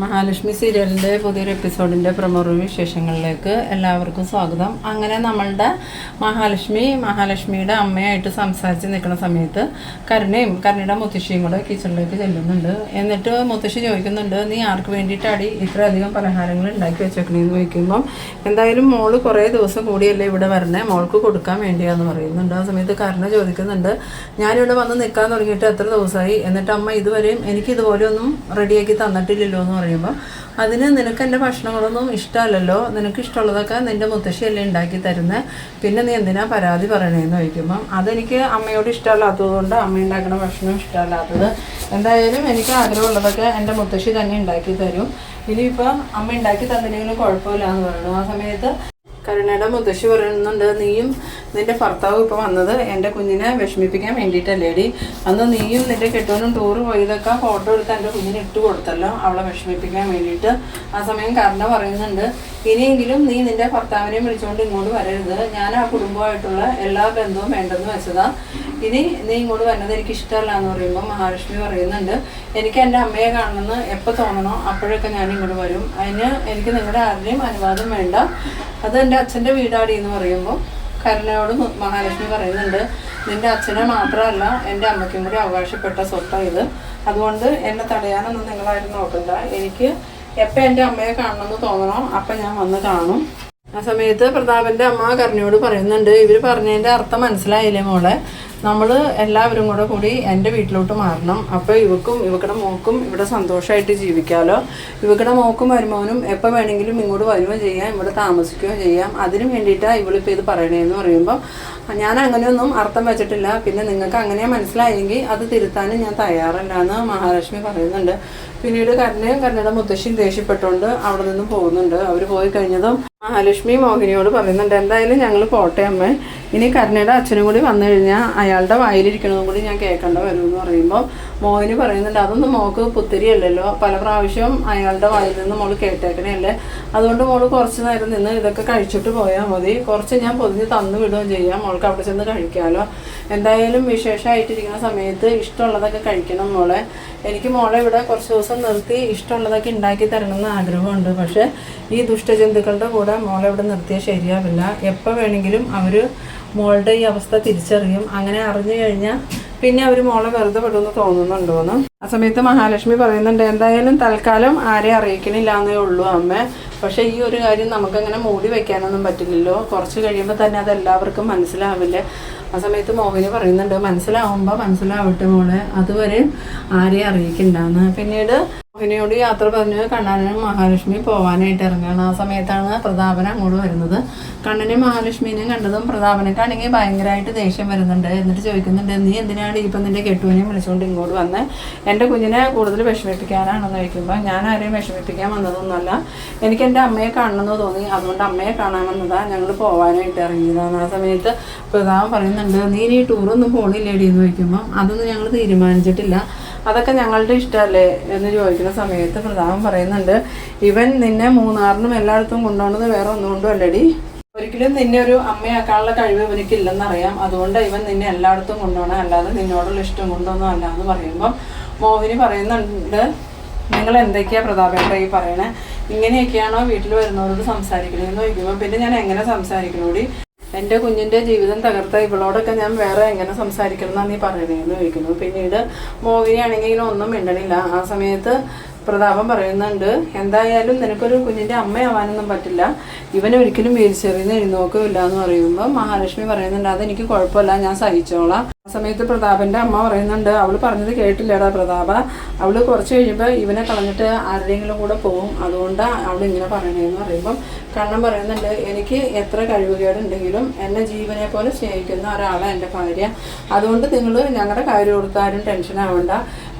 മഹാലക്ഷ്മി സീരിയലിന്റെ പുതിയൊരു എപ്പിസോഡിന്റെ പ്രമുഖ വിശേഷങ്ങളിലേക്ക് എല്ലാവർക്കും സ്വാഗതം. അങ്ങനെ നമ്മളുടെ മഹാലക്ഷ്മി മഹാലക്ഷ്മിയുടെ അമ്മയായിട്ട് സംസാരിച്ച് നിൽക്കുന്ന സമയത്ത് കരുണയും കരുണയുടെ മുത്തശ്ശിയും കൂടെ കിച്ചണിലേക്ക് ചെല്ലുന്നുണ്ട്. എന്നിട്ട് മുത്തശ്ശി ചോദിക്കുന്നുണ്ട് നീ ആർക്ക് വേണ്ടിയിട്ടാടി ഇത്രയധികം പലഹാരങ്ങൾ ഉണ്ടാക്കി വെച്ചേക്കണേന്ന്? ചോദിക്കുമ്പം എന്തായാലും മോൾ കുറേ ദിവസം കൂടിയല്ലേ ഇവിടെ വരണേ മോൾക്ക് കൊടുക്കാൻ വേണ്ടിയാന്ന് പറയുന്നുണ്ട്. ആ സമയത്ത് കരുണ ചോദിക്കുന്നുണ്ട് ഞാനിവിടെ വന്ന് നിൽക്കാൻ തുടങ്ങിയിട്ട് എത്ര ദിവസമായി? എന്നിട്ട് അമ്മ ഇതുവരെയും എനിക്ക് ഇതുപോലെ ഒന്നും റെഡിയാക്കി തന്നിട്ടില്ലല്ലോ എന്ന് പറയുമ്പോൾ അതിന് നിനക്ക് എന്റെ ഭക്ഷണങ്ങളൊന്നും ഇഷ്ടമല്ലല്ലോ. നിനക്ക് ഇഷ്ടമുള്ളതൊക്കെ നിന്റെ മുത്തശ്ശിയല്ലേ ഉണ്ടാക്കി തരുന്നത് പിന്നെ നീ എന്തിനാ പരാതി പറയണേന്ന് ചോദിക്കുമ്പം അതെനിക്ക് അമ്മയോട് ഇഷ്ടമല്ലാത്തതുകൊണ്ട് അമ്മ ഉണ്ടാക്കുന്ന ഭക്ഷണം ഇഷ്ടമല്ലാത്തത്. എന്തായാലും എനിക്ക് ആഗ്രഹമുള്ളതൊക്കെ എന്റെ മുത്തശ്ശി തന്നെ ഉണ്ടാക്കി തരും. ഇനിയിപ്പം അമ്മ ഉണ്ടാക്കി തന്നില്ലെങ്കിലും കുഴപ്പമില്ല എന്ന് പറയുന്നു ആ സമയത്ത് കരുണയുടെ മുത്തശ്ശി പറയുന്നുണ്ട് നീയും നിന്റെ ഭർത്താവ് ഇപ്പോൾ വന്നത് എന്റെ കുഞ്ഞിനെ വിഷമിപ്പിക്കാൻ വേണ്ടിയിട്ടല്ലേടി അന്ന് നീയും നിന്റെ കെട്ടവനും ടൂറ് പോയതൊക്കെ ഫോട്ടോ എടുത്ത് എന്റെ കുഞ്ഞിനെ ഇട്ട് കൊടുത്തല്ലോ അവളെ വിഷമിപ്പിക്കാൻ വേണ്ടിയിട്ട്. ആ സമയം കരുണ പറയുന്നുണ്ട് ഇനിയെങ്കിലും നീ നിന്റെ ഭർത്താവിനെയും വിളിച്ചുകൊണ്ട് ഇങ്ങോട്ട് വരരുത്. ഞാൻ ആ കുടുംബമായിട്ടുള്ള എല്ലാ ബന്ധവും വേണ്ടെന്ന് വെച്ചതാ. ഇനി നീ ഇങ്ങോട്ട് വരുന്നത് എനിക്ക് ഇഷ്ടമല്ല എന്ന് പറയുമ്പോൾ മഹാലക്ഷ്മി പറയുന്നുണ്ട് എനിക്ക് എന്റെ അമ്മയെ കാണണമെന്ന് എപ്പോൾ തോന്നണോ അപ്പോഴൊക്കെ ഞാൻ ഇങ്ങോട്ട് വരും. അതിന് എനിക്ക് നിങ്ങളുടെ ആരുടെയും അനുവാദം വേണ്ട. അത് എന്റെ അച്ഛന്റെ വീടാടി എന്ന് പറയുമ്പോൾ കരുണയോട് മഹാലക്ഷ്മി പറയുന്നുണ്ട് നിന്റെ അച്ഛനെ മാത്രമല്ല എന്റെ അമ്മയ്ക്കും കൂടി അവകാശപ്പെട്ട സ്വത്താണ് ഇത്. അതുകൊണ്ട് എന്നെ തടയാനൊന്നും നിങ്ങളാരും നോക്കണ്ട. എനിക്ക് എപ്പോൾ എന്റെ അമ്മയെ കാണണമെന്ന് തോന്നണോ അപ്പം ഞാൻ വന്ന് കാണും. ആ സമയത്ത് പ്രതാപന്റെ അമ്മ കരുണയോട് പറയുന്നുണ്ട് ഇവർ പറഞ്ഞതിന്റെ അർത്ഥം മനസ്സിലായില്ലേ മോളെ? നമ്മൾ എല്ലാവരും കൂടെ കൂടി എന്റെ വീട്ടിലോട്ട് മാറണം. അപ്പോൾ ഇവക്കും ഇവക്കടെ മോക്കും ഇവിടെ സന്തോഷമായിട്ട് ജീവിക്കാമല്ലോ ഇവക്കടെ മോക്കും വരുമാനും എപ്പോൾ വേണമെങ്കിലും ഇങ്ങോട്ട് വരുകയും ചെയ്യാം ഇവിടെ താമസിക്കുകയും ചെയ്യാം. അതിന് വേണ്ടിയിട്ടാണ് ഇവളിപ്പോൾ ഇത് പറയണേന്ന് പറയുമ്പോൾ ഞാൻ അങ്ങനെയൊന്നും അർത്ഥം വെച്ചിട്ടില്ല. പിന്നെ നിങ്ങൾക്ക് അങ്ങനെ മനസ്സിലായെങ്കിൽ അത് തിരുത്താനും ഞാൻ തയ്യാറല്ല എന്ന് മഹാലക്ഷ്മി പറയുന്നുണ്ട്. പിന്നീട് കരുണയും കരുണയുടെ മുത്തശ്ശിയും ദേഷ്യപ്പെട്ടുകൊണ്ട് അവിടെ നിന്നും പോകുന്നുണ്ട്. അവർ പോയി കഴിഞ്ഞതും മഹാലക്ഷ്മി മോഹിനിയോട് പറയുന്നുണ്ട്. എന്തായാലും ഞങ്ങൾ പോട്ടെ അമ്മ. ഇനി കരുണയുടെ അച്ഛനും കൂടി വന്നു കഴിഞ്ഞാൽ അയാളുടെ വായിലിരിക്കണതും കൂടി ഞാൻ കേൾക്കേണ്ട വരും എന്ന് പറയുമ്പോൾ മോഹിനി പറയുന്നുണ്ട് അതൊന്നും മോക്ക് പുത്തിരിയല്ലല്ലോ. പല പ്രാവശ്യവും അയാളുടെ വായിൽ നിന്ന് മോൾ കേട്ടേക്കണല്ലേ അതുകൊണ്ട് മോൾ കുറച്ച് നേരം നിന്ന് ഇതൊക്കെ കഴിച്ചിട്ട് പോയാൽ മതി. കുറച്ച് ഞാൻ പൊതിഞ്ഞ് തന്നു വിടുകയും ചെയ്യാം. മോൾക്ക് അവിടെ ചെന്ന് കഴിക്കാമല്ലോ എന്തായാലും വിശേഷമായിട്ടിരിക്കുന്ന സമയത്ത് ഇഷ്ടമുള്ളതൊക്കെ കഴിക്കണം മോളെ. എനിക്ക് മോളെ ഇവിടെ കുറച്ച് ദിവസം നിർത്തി ഇഷ്ടമുള്ളതൊക്കെ ഉണ്ടാക്കി തരണമെന്ന് ആഗ്രഹമുണ്ട്. പക്ഷേ ഈ ദുഷ്ടജന്തുക്കളുടെ കൂടെ മോളെ ഇവിടെ നിർത്തിയാൽ ശരിയാവില്ല. എപ്പോൾ വേണമെങ്കിലും അവർ മോളുടെ ഈ അവസ്ഥ തിരിച്ചറിയും. അങ്ങനെ അറിഞ്ഞു കഴിഞ്ഞാൽ പിന്നെ അവർ മോളെ വെറുതെ വിടുമെന്ന് തോന്നുന്നുണ്ടോന്ന് ആ സമയത്ത് മഹാലക്ഷ്മി പറയുന്നുണ്ട് എന്തായാലും തൽക്കാലം ആരെയും അറിയിക്കണില്ല എന്നേ ഉള്ളൂ അമ്മ. പക്ഷേ ഈ ഒരു കാര്യം നമുക്കങ്ങനെ മൂടി വെക്കാനൊന്നും പറ്റില്ലല്ലോ. കുറച്ച് കഴിയുമ്പോൾ തന്നെ അത് എല്ലാവർക്കും മനസ്സിലാവില്ലേ? ആ സമയത്ത് മോഹിനി പറയുന്നുണ്ട് മനസ്സിലാവുമ്പോൾ മനസ്സിലാവട്ടെ മോളെ. അതുവരെ ആരെയും അറിയിക്കണ്ടെന്ന് പിന്നീട് മോഹിനിയോട് യാത്ര പറഞ്ഞ് കണ്ണനും മഹാലക്ഷ്മി പോവാനായിട്ട് ഇറങ്ങുകയാണ്. ആ സമയത്താണ് പ്രതാപൻ അങ്ങോട്ട് വരുന്നത്. കണ്ണനെയും മഹാലക്ഷ്മിനെയും കണ്ടതും പ്രതാപനക്കാണെങ്കിൽ ഭയങ്കരമായിട്ട് ദേഷ്യം വരുന്നുണ്ട്. എന്നിട്ട് ചോദിക്കുന്നുണ്ട് നീ എന്തിനാണ് ഇപ്പം നിന്റെ കെട്ടുവിനെയും വിളിച്ചുകൊണ്ട് ഇങ്ങോട്ട് വന്ന്? എന്റെ കുഞ്ഞിനെ കൂടുതൽ വിഷമിപ്പിക്കാനാണെന്ന് ചോദിക്കുമ്പോൾ ഞാൻ ആരെയും വിഷമിപ്പിക്കാൻ വന്നതൊന്നുമല്ല. എനിക്ക് എന്റെ അമ്മയെ കാണണമെന്ന് തോന്നി. അതുകൊണ്ട് അമ്മയെ കാണാൻ വന്നതാ ഞങ്ങൾ പോവാനായിട്ട് ഇറങ്ങിയതാണ്. ആ സമയത്ത് പ്രതാപൻ പറയുന്നുണ്ട് നീ ഇനി ടൂറൊന്നും പോണില്ലേടി? എന്ന് ചോദിക്കുമ്പോൾ അതൊന്നും ഞങ്ങൾ തീരുമാനിച്ചിട്ടില്ല. അതൊക്കെ ഞങ്ങളുടെ ഇഷ്ടമല്ലേ എന്ന് ചോദിക്കുന്ന സമയത്ത് പ്രതാപൻ പറയുന്നുണ്ട് ഇവൻ നിന്നെ മൂന്നാറിനും എല്ലായിടത്തും കൊണ്ടുപോകുന്നത് വേറെ ഒന്നുകൊണ്ടും അല്ലടി. ഒരിക്കലും നിന്നെ ഒരു അമ്മയാക്കാനുള്ള കഴിവ് ഇവനിക്ക് ഇല്ലെന്നറിയാം അതുകൊണ്ട് ഇവൻ നിന്നെ എല്ലായിടത്തും കൊണ്ടുപോകണം. അല്ലാതെ നിന്നോടുള്ള ഇഷ്ടം കൊണ്ടൊന്നും അല്ല. എന്ന് പറയുമ്പോൾ മോഹിനി പറയുന്നുണ്ട് നിങ്ങൾ എന്തൊക്കെയാ പ്രതാപേട്ട ഈ പറയണേ? ഇങ്ങനെയൊക്കെയാണോ വീട്ടിൽ വരുന്നവരോട് സംസാരിക്കണമെന്ന് ചോദിക്കുമ്പോൾ പിന്നെ ഞാൻ എങ്ങനെ സംസാരിക്കണോടി? എന്റെ കുഞ്ഞിന്റെ ജീവിതം തകർത്ത ഇവളോടൊക്കെ ഞാൻ വേറെ എങ്ങനെ സംസാരിക്കണം എന്നാണ് നീ പറയുന്നതെന്ന് ചോദിക്കുന്നു. പിന്നീട് മോഹിനിയാണെങ്കിലും ഒന്നും മിണ്ടണില്ല. ആ സമയത്ത് പ്രതാപം പറയുന്നുണ്ട് എന്തായാലും നിനക്കൊരു കുഞ്ഞിന്റെ അമ്മയാവാനൊന്നും പറ്റില്ല. ഇവൻ ഒരിക്കലും വീൽച്ചെറിയുന്ന എഴുന്നോക്കില്ല എന്ന് പറയുമ്പോൾ മഹാലക്ഷ്മി പറയുന്നുണ്ട് അതെനിക്ക് കുഴപ്പമില്ല. ഞാൻ സഹിച്ചോളാം. ആ സമയത്ത് പ്രതാപന്റെ അമ്മ പറയുന്നുണ്ട് അവൾ പറഞ്ഞത് കേട്ടില്ലടാ പ്രതാപ. അവൾ കുറച്ച് കഴിയുമ്പോൾ ഇവനെ കളഞ്ഞിട്ട് ആരുടെയെങ്കിലും കൂടെ പോകും അതുകൊണ്ട് അവൾ ഇങ്ങനെ പറയണേന്ന് പറയുമ്പം കണ്ണൻ പറയുന്നുണ്ട് എനിക്ക് എത്ര കഴിവുകേടുണ്ടെങ്കിലും എന്നെ ജീവനെ പോലെ സ്നേഹിക്കുന്ന ഒരാളാണ് എന്റെ ഭാര്യ. അതുകൊണ്ട് നിങ്ങൾ ഞങ്ങളുടെ കാര്യം കൊടുത്താലും ടെൻഷൻ ആവണ്ട.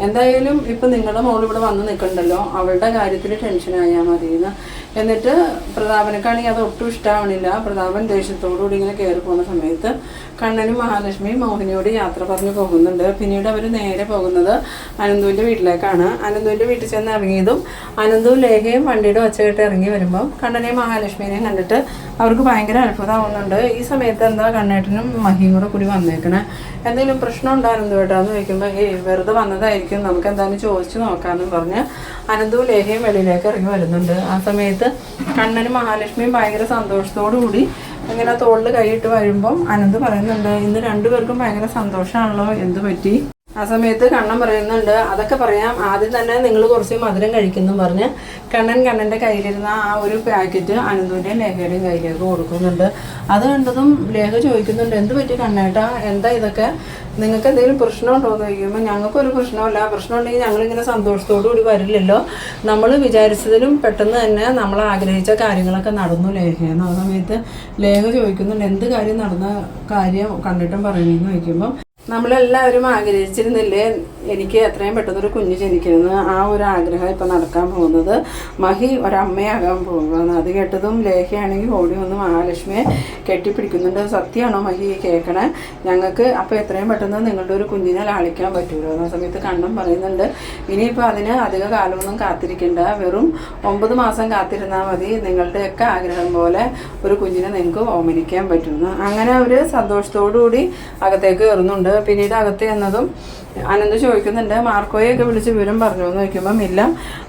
എന്തായാലും ഇപ്പം നിങ്ങളുടെ മോൾ ഇവിടെ വന്ന് നിൽക്കണ്ടല്ലോ അവളുടെ കാര്യത്തിൽ ടെൻഷൻ ആയാൽ മതിയെന്ന്. എന്നിട്ട് പ്രതാപനക്കാണെങ്കിൽ അത് ഒട്ടും ഇഷ്ടാവണില്ല. പ്രതാപൻ ദേഷ്യത്തോടുകൂടി ഇങ്ങനെ കയറി പോകുന്ന സമയത്ത് കണ്ണനും മഹാലക്ഷ്മിയും മോഹിനിയോട് യാത്ര പറഞ്ഞു പോകുന്നുണ്ട്. പിന്നീട് അവർ നേരെ പോകുന്നത് അനന്തുവിന്റെ വീട്ടിലേക്കാണ്. അനന്തുവിന്റെ വീട്ടിൽ ചെന്ന് ഇറങ്ങിയതും അനന്തു ലേഖയും വണ്ടിയുടെ ഒച്ച കേട്ട് ഇറങ്ങി വരുമ്പം കണ്ണനെയും മഹാലക്ഷ്മിനെയും കണ്ടിട്ട് അവർക്ക് ഭയങ്കര അത്ഭുതമാവുന്നുണ്ട്. ഈ സമയത്ത് എന്താ കണ്ണേട്ടനും മഹിയും കൂടെ കൂടി വന്നേക്കണേ? എന്തെങ്കിലും പ്രശ്നം ഉണ്ടായിരുന്നു കേട്ടാന്ന് ചോദിക്കുമ്പോൾ ഏയ് വെറുതെ വന്നതായിരിക്കും. നമുക്ക് എന്തായാലും ചോദിച്ചു നോക്കാമെന്ന് പറഞ്ഞ് അനന്തവും ലേഹയും വെളിയിലേക്ക് ഇറങ്ങി വരുന്നുണ്ട്. ആ സമയത്ത് കണ്ണനും മഹാലക്ഷ്മിയും ഭയങ്കര സന്തോഷത്തോടു കൂടി ഇങ്ങനെ തോളിൽ കൈയിട്ട് വരുമ്പം അനന്ത് പറയുന്നുണ്ട് ഇന്ന് രണ്ടുപേർക്കും ഭയങ്കര സന്തോഷമാണല്ലോ എന്ത് പറ്റി? ആ സമയത്ത് കണ്ണൻ പറയുന്നുണ്ട് അതൊക്കെ പറയാം. ആദ്യം തന്നെ നിങ്ങൾ കുറച്ച് മധുരം കഴിക്കുന്നു പറഞ്ഞ് കണ്ണൻ കണ്ണന്റെ കയ്യിലിരുന്ന ആ ഒരു പാക്കറ്റ് അനന്തുവിന്റെയും ലേഖയുടെയും കയ്യിലേക്ക് കൊടുക്കുന്നുണ്ട്. അത് കണ്ടതും ലേഖ ചോദിക്കുന്നുണ്ട് എന്ത് പറ്റി കണ്ണേട്ടാ? എന്താ ഇതൊക്കെ? നിങ്ങൾക്ക് എന്തെങ്കിലും പ്രശ്നമുണ്ടോ? എന്ന് ചോദിക്കുമ്പോൾ ഞങ്ങൾക്കൊരു പ്രശ്നമില്ല. പ്രശ്നം ഉണ്ടെങ്കിൽ ഞങ്ങളിങ്ങനെ സന്തോഷത്തോടു കൂടി വരില്ലല്ലോ. നമ്മൾ വിചാരിച്ചതിലും പെട്ടെന്ന് തന്നെ നമ്മൾ ആഗ്രഹിച്ച കാര്യങ്ങളൊക്കെ നടന്നു ലേഖയെന്ന് ആ സമയത്ത് ലേഖ ചോദിക്കുന്നുണ്ട് എന്ത് കാര്യം നടന്ന കാര്യം കണ്ടിട്ടും പറയുന്നതെന്ന് ചോദിക്കുമ്പോൾ നമ്മളെല്ലാവരും ആഗ്രഹിച്ചിരുന്നില്ലേ എനിക്ക് എത്രയും പെട്ടെന്ന് ഒരു കുഞ്ഞ് ജനിക്കുന്നത് ആ ഒരു ആഗ്രഹം ഇപ്പം നടക്കാൻ പോകുന്നത്. മഹി ഒരമ്മയാകാൻ പോകുകയാണ് അത് കേട്ടതും ലേഖയാണെങ്കിൽ ഓടി വന്ന് മഹാലക്ഷ്മിയെ കെട്ടിപ്പിടിക്കുന്നുണ്ട്. സത്യമാണോ മഹി? കേൾക്കണേ. ഞങ്ങൾക്ക് അപ്പോൾ എത്രയും പെട്ടെന്ന് നിങ്ങളുടെ ഒരു കുഞ്ഞിനെ ലാളിക്കാൻ പറ്റുമല്ലോ ആ സമയത്ത് കണ്ണും പറയുന്നുണ്ട് ഇനിയിപ്പോൾ അതിന് അധിക കാലമൊന്നും കാത്തിരിക്കേണ്ട. വെറും ഒമ്പത് മാസം കാത്തിരുന്നാൽ മതി. നിങ്ങളുടെയൊക്കെ ആഗ്രഹം പോലെ ഒരു കുഞ്ഞിനെ നിങ്ങൾക്ക് ഓമനിക്കാൻ പറ്റുമെന്ന്. അങ്ങനെ അവർ സന്തോഷത്തോടു കൂടി അകത്തേക്ക് കയറുന്നുണ്ട്. പിന്നീട് അകത്ത് ചെന്നതും അനന്ത് ചോദിക്കുന്നുണ്ട് മാർക്കോയൊക്കെ വിളിച്ച് വിവരം പറഞ്ഞു എന്ന് ചോദിക്കുമ്പം ഇല്ല.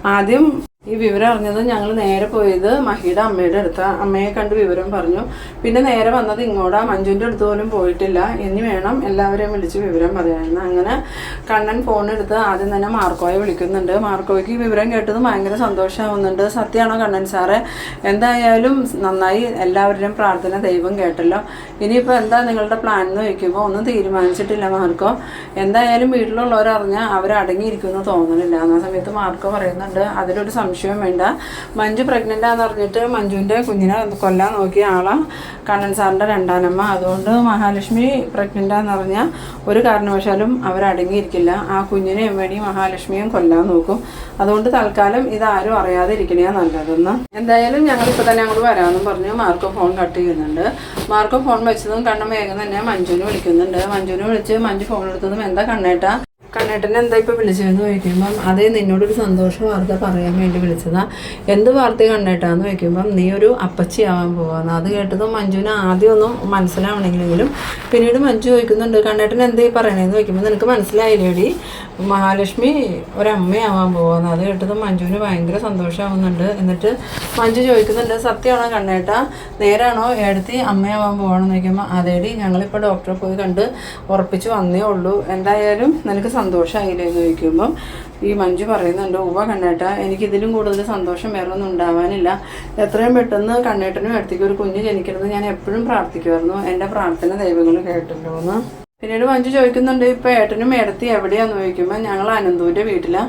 ആദ്യം ഈ വിവരം അറിഞ്ഞത് ഞങ്ങൾ നേരെ പോയത് മഹിയുടെ അമ്മയുടെ അടുത്ത. അമ്മയെ കണ്ട് വിവരം പറഞ്ഞു. പിന്നെ നേരെ വന്നത് ഇങ്ങോട്ടാ മഞ്ജുവിന്റെ അടുത്ത് പോലും പോയിട്ടില്ല. ഇനി വേണം എല്ലാവരെയും വിളിച്ച് വിവരം പറയാമെന്ന് അങ്ങനെ കണ്ണൻ ഫോൺ എടുത്ത് ആദ്യം തന്നെ മാർക്കോയെ വിളിക്കുന്നുണ്ട്. മാർക്കോയ്ക്ക് വിവരം കേട്ടത് ഭയങ്കര സന്തോഷമാവുന്നുണ്ട്. സത്യമാണോ കണ്ണൻ സാറെ? എന്തായാലും നന്നായി എല്ലാവരുടെയും പ്രാർത്ഥന ദൈവം കേട്ടല്ലോ. ഇനിയിപ്പോൾ എന്താ നിങ്ങളുടെ പ്ലാൻ എന്ന് ചോദിക്കുമ്പോൾ ഒന്നും തീരുമാനിച്ചിട്ടില്ല മാർക്കോ. എന്തായാലും വീട്ടിലുള്ളവരറിഞ്ഞാൽ അവർ തോന്നുന്നില്ല ആ സമയത്ത് മാർക്കോ പറയുന്നുണ്ട്. അതിലൊരു സംശയവും വേണ്ട. മഞ്ജു പ്രഗ്നന്റ് ആണെന്ന് പറഞ്ഞിട്ട് മഞ്ജുവിന്റെ കുഞ്ഞിനെ കൊല്ലാൻ നോക്കിയ ആളാണ് കണ്ണൻ സാറിന്റെ രണ്ടാനമ്മ. അതുകൊണ്ട് മഹാലക്ഷ്മി പ്രഗ്നന്റ് ആണെന്ന് പറഞ്ഞാൽ ഒരു കാരണവശാലും അവരടങ്ങിയിരിക്കില്ല ആ കുഞ്ഞിനെയും വേണി മഹാലക്ഷ്മിയും കൊല്ലാൻ നോക്കും. അതുകൊണ്ട് തൽക്കാലം ഇതാരും അറിയാതെ ഇരിക്കണേ നല്ലതെന്ന്. എന്തായാലും ഞങ്ങളിപ്പോൾ തന്നെ അങ്ങോട്ട് വരാമെന്നും പറഞ്ഞു മാർക്കോ ഫോൺ കട്ട് ചെയ്യുന്നുണ്ട്. മാർക്കോ ഫോൺ വെച്ചതും കണ്ണൻ വേഗം തന്നെ മഞ്ജുവിനെ വിളിക്കുന്നുണ്ട്. മഞ്ജുവിനെ വിളിച്ച് മഞ്ജു ഫോൺ എടുത്തതും എന്താ കണ്ണേട്ടാ? കണ്ണേട്ടനെ എന്താ ഇപ്പൊ വിളിച്ചതെന്ന് ചോദിക്കുമ്പം അതേ നിന്നോടൊരു സന്തോഷ വാർത്ത പറയാൻ വേണ്ടി വിളിച്ചതാ. എന്ത് വാർത്ത കണ്ടേട്ടാന്ന് ചോദിക്കുമ്പം നീ ഒരു അപ്പച്ചിയാവാൻ പോവാന്ന്. അത് കേട്ടത് മഞ്ജുവിന് ആദ്യമൊന്നും മനസ്സിലാവണമെങ്കിലും പിന്നീട് മഞ്ജു ചോദിക്കുന്നുണ്ട് കണ്ണേട്ടൻ എന്താ ഈ പറയണേന്ന്? ചോദിക്കുമ്പോൾ നിനക്ക് മനസ്സിലായില്ലേടി. മഹാലക്ഷ്മി ഒരമ്മയാവാൻ പോകുന്നത് അത് കേട്ടത് മഞ്ജുവിന് ഭയങ്കര സന്തോഷമാവുന്നുണ്ട്. എന്നിട്ട് മഞ്ജു ചോദിക്കുന്നുണ്ട് സത്യമാണോ കണ്ണേട്ട? നേരാണോ എടുത്തി അമ്മയാവാൻ പോവാണെന്ന് ചോദിക്കുമ്പോൾ അതേടി ഞങ്ങളിപ്പോൾ ഡോക്ടറെ പോയി കണ്ട് ഉറപ്പിച്ച് വന്നേ ഉള്ളൂ. എന്തായാലും നിനക്ക് സന്തോഷമായില്ലേ എന്ന് ചോദിക്കുമ്പം ഈ മഞ്ജു പറയുന്നുണ്ട് ഉവ കണ്ണേട്ട എനിക്ക് ഇതിലും കൂടുതൽ സന്തോഷം വേറെ ഒന്നും ഉണ്ടാവാനില്ല. എത്രയും പെട്ടെന്ന് കണ്ണേട്ടനും അടുത്തേക്ക് ഒരു കുഞ്ഞ് ജനിക്കണമെന്ന് ഞാൻ എപ്പോഴും പ്രാർത്ഥിക്കുമായിരുന്നു. എന്റെ പ്രാർത്ഥന ദൈവങ്ങൾ കേട്ടല്ലോ എന്ന് പിന്നീട് മഞ്ജു ചോദിക്കുന്നുണ്ട് ഇപ്പൊ ഏട്ടനും മേടത്തി എവിടെയാന്ന്? ചോദിക്കുമ്പോൾ ഞങ്ങൾ അനന്തൂന്റെ വീട്ടിലാ.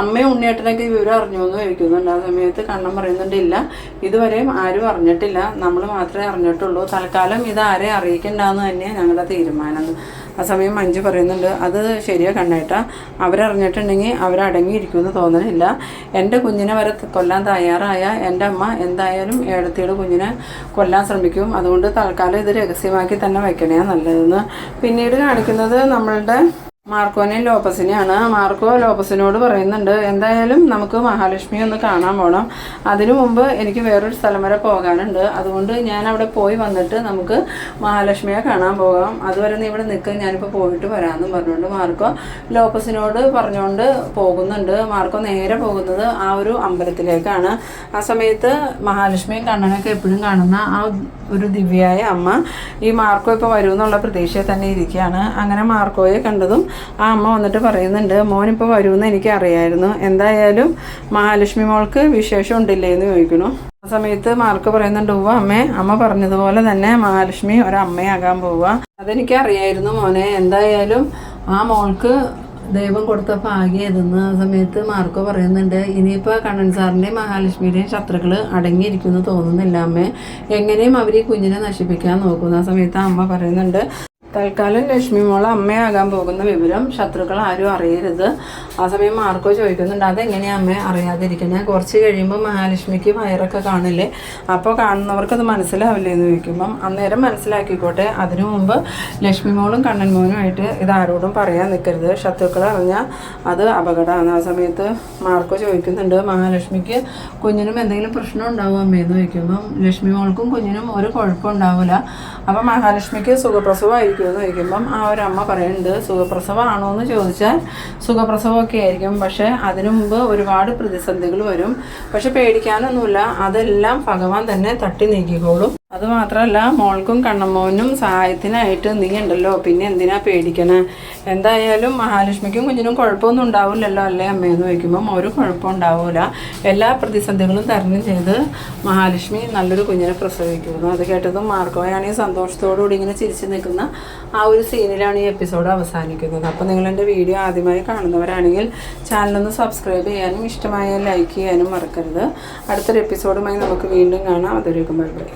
അമ്മയും ഉണ്ണിയേട്ടനൊക്കെ വിവരം അറിഞ്ഞു എന്ന് ചോദിക്കുന്നുണ്ട്. ആ സമയത്ത് കണ്ണം പറയുന്നുണ്ടില്ല ഇതുവരെയും ആരും അറിഞ്ഞിട്ടില്ല. നമ്മൾ മാത്രമേ അറിഞ്ഞിട്ടുള്ളൂ. തൽക്കാലം ഇത് ആരെയും അറിയിക്കണ്ടെന്ന് തന്നെയാണ് ഞങ്ങളുടെ തീരുമാനം. ആ സമയം മഞ്ജു പറയുന്നുണ്ട് അത് ശരിയാ കണ്ണേട്ടാ. അവരറിഞ്ഞിട്ടുണ്ടെങ്കിൽ അവരടങ്ങിയിരിക്കുമെന്ന് തോന്നണില്ല. എന്റെ കുഞ്ഞിനെ വരെ കൊല്ലാൻ തയ്യാറായ എന്റെ അമ്മ എന്തായാലും ഏടത്തിയുടെ കുഞ്ഞിനെ കൊല്ലാൻ ശ്രമിക്കും. അതുകൊണ്ട് തൽക്കാലം ഇത് രഹസ്യമാക്കി തന്നെ വയ്ക്കണേ നല്ലതെന്ന്. പിന്നീട് കാണിക്കുന്നത് നമ്മളുടെ മാർക്കോനെയും ലോപ്പസിനെയാണ്. മാർക്കോ ലോപ്പസിനോട് പറയുന്നുണ്ട് എന്തായാലും നമുക്ക് മഹാലക്ഷ്മി ഒന്ന് കാണാൻ പോകണം അതിനു മുമ്പ് എനിക്ക് വേറൊരു സ്ഥലം വരെ പോകാനുണ്ട്. അതുകൊണ്ട് ഞാൻ അവിടെ പോയി വന്നിട്ട് നമുക്ക് മഹാലക്ഷ്മിയെ കാണാൻ പോകാം. അതുവരെ നീ ഇവിടെ നിൽക്കുക ഞാനിപ്പോൾ പോയിട്ട് വരാമെന്നും പറഞ്ഞുകൊണ്ട് മാർക്കോ ലോപ്പസിനോട് പറഞ്ഞുകൊണ്ട് പോകുന്നുണ്ട്. മാർക്കോ നേരെ പോകുന്നത് ആ ഒരു അമ്പലത്തിലേക്കാണ്. ആ സമയത്ത് മഹാലക്ഷ്മിയും കണ്ണനൊക്കെ എപ്പോഴും കാണുന്ന ആ ഒരു ദിവ്യായ അമ്മ. ഈ മാർക്കോ ഇപ്പോൾ വരുമെന്നുള്ള പ്രതീക്ഷയിൽ തന്നെ ഇരിക്കുകയാണ്. അങ്ങനെ മാർക്കോയെ കണ്ടതും ആ അമ്മ വന്നിട്ട് പറയുന്നുണ്ട് മോൻ മോനിപ്പോൾ വരുമെന്ന് എനിക്ക് അറിയായിരുന്നു എന്തായാലും മഹാലക്ഷ്മി മോൾക്ക് വിശേഷം ഉണ്ടില്ലേ എന്ന് ചോദിക്കണു ആ സമയത്ത് മാർക്ക് പറയുന്നുണ്ട് ഉവ്വ അമ്മേ അമ്മ പറഞ്ഞതുപോലെ തന്നെ മഹാലക്ഷ്മി ഒരമ്മയാകാൻ പോവുക. അതെനിക്ക് അറിയായിരുന്നു മോനെ. എന്തായാലും ആ മോൾക്ക് ദൈവം കൊടുത്ത ഭാഗ്യം ഏതെന്ന് ആ സമയത്ത് മാർക്കോ പറയുന്നുണ്ട്. ഇനിയിപ്പോൾ കണ്ണൻ സാറിന്റെയും മഹാലക്ഷ്മിയുടെയും ശത്രുക്കൾ അടങ്ങിയിരിക്കുന്നു തോന്നുന്നില്ല അമ്മേ. എങ്ങനെയും അവർ ഈ കുഞ്ഞിനെ നശിപ്പിക്കാൻ നോക്കുന്നു. ആ സമയത്ത് അമ്മ പറയുന്നുണ്ട് തൽക്കാലം ലക്ഷ്മി മോൾ അമ്മയാകാൻ പോകുന്ന വിവരം ശത്രുക്കൾ ആരും അറിയരുത്. ആ സമയം മാർക്കോ ചോദിക്കുന്നുണ്ട്. അതെങ്ങനെയാണ് അമ്മ അറിയാതിരിക്കുന്നത് കുറച്ച് കഴിയുമ്പോൾ മഹാലക്ഷ്മിക്ക് വയറൊക്കെ കാണില്ലേ? അപ്പോൾ കാണുന്നവർക്കത് മനസ്സിലാവില്ലേ എന്ന് ചോദിക്കുമ്പം അന്നേരം മനസ്സിലാക്കിക്കോട്ടെ. അതിനു മുമ്പ് ലക്ഷ്മി മോളും കണ്ണൻ മോനുമായിട്ട് ഇത് ആരോടും പറയാൻ നിൽക്കരുത് ശത്രുക്കൾ അറിഞ്ഞാൽ അത് അപകടമാണ്. ആ സമയത്ത് മാർക്കോ ചോദിക്കുന്നുണ്ട് മഹാലക്ഷ്മിക്ക് കുഞ്ഞിനും എന്തെങ്കിലും പ്രശ്നം ഉണ്ടാവും അമ്മയെന്ന് ചോദിക്കുമ്പം ലക്ഷ്മി മോൾക്കും കുഞ്ഞിനും ഒരു കുഴപ്പമുണ്ടാവില്ല അപ്പം മഹാലക്ഷ്മിക്ക് സുഖപ്രസവമായിരിക്കും. എന്ന് ചോദിക്കുമ്പം ആ ഒരു അമ്മ പറയുന്നുണ്ട് സുഖപ്രസവമാണോ എന്ന് ചോദിച്ചാൽ സുഖപ്രസവമൊക്കെ ആയിരിക്കും. പക്ഷേ അതിനു മുമ്പ് ഒരുപാട് പ്രതിസന്ധികൾ വരും. പക്ഷെ പേടിക്കാനൊന്നുമില്ല. അതെല്ലാം ഭഗവാൻ തന്നെ തട്ടി നീക്കിക്കോളും. അത് മാത്രമല്ല മോൾക്കും കണ്ണമ്മോനും സഹായത്തിനായിട്ട് നീ ഉണ്ടല്ലോ പിന്നെ എന്തിനാ പേടിക്കണേ? എന്തായാലും മഹാലക്ഷ്മിക്കും കുഞ്ഞിനും കുഴപ്പമൊന്നും ഉണ്ടാവില്ലല്ലോ അല്ലേ അമ്മയെന്ന് ചോദിക്കുമ്പം ഒരു കുഴപ്പം ഉണ്ടാവില്ല എല്ലാ പ്രതിസന്ധികളും തരണം ചെയ്ത് മഹാലക്ഷ്മി നല്ലൊരു കുഞ്ഞിനെ പ്രസവിക്കുന്നു. അത് കേട്ടതും മാർക്കോയാണെങ്കിൽ സന്തോഷത്തോടുകൂടി ഇങ്ങനെ ചിരിച്ചു നിൽക്കുന്ന ആ ഒരു സീനിലാണ് ഈ എപ്പിസോഡ് അവസാനിക്കുന്നത്. അപ്പോൾ നിങ്ങൾ എന്റെ വീഡിയോ ആദ്യമായി കാണുന്നവരാണെങ്കിൽ ചാനലൊന്ന് സബ്സ്ക്രൈബ് ചെയ്യാനും ഇഷ്ടമായ ലൈക്ക് ചെയ്യാനും മറക്കരുത്. അടുത്തൊരു എപ്പിസോഡുമായി നമുക്ക് വീണ്ടും കാണാം. അതൊരു ബൈ.